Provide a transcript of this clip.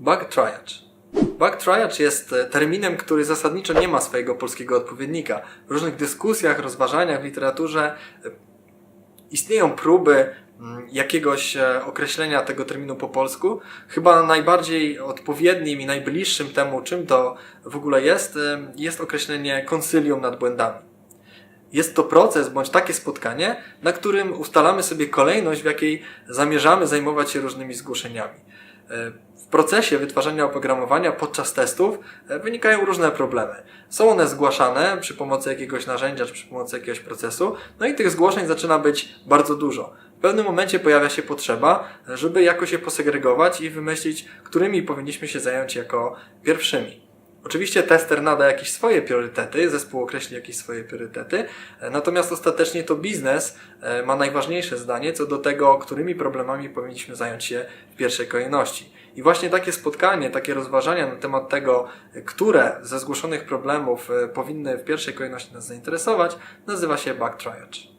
Bug triage. Bug triage jest e, terminem, który zasadniczo nie ma swojego polskiego odpowiednika. W różnych dyskusjach, rozważaniach w literaturze e, istnieją próby mm, jakiegoś e, określenia tego terminu po polsku. Chyba najbardziej odpowiednim i najbliższym temu, czym to w ogóle jest, jest określenie konsylium nad błędami. Jest to proces bądź takie spotkanie, na którym ustalamy sobie kolejność, w jakiej zamierzamy zajmować się różnymi zgłoszeniami. E, W procesie wytwarzania oprogramowania podczas testów e, wynikają różne problemy. Są one zgłaszane przy pomocy jakiegoś narzędzia czy przy pomocy jakiegoś procesu, no i tych zgłoszeń zaczyna być bardzo dużo. W pewnym momencie pojawia się potrzeba, żeby jakoś je posegregować i wymyślić, którymi powinniśmy się zająć jako pierwszymi. Oczywiście tester nada jakieś swoje priorytety, zespół określi jakieś swoje priorytety, e, natomiast ostatecznie to biznes e, ma najważniejsze zdanie co do tego, którymi problemami powinniśmy zająć się w pierwszej kolejności. I właśnie takie spotkanie, takie rozważania na temat tego, e, które ze zgłoszonych problemów powinny w pierwszej kolejności nas zainteresować, nazywa się bug triage.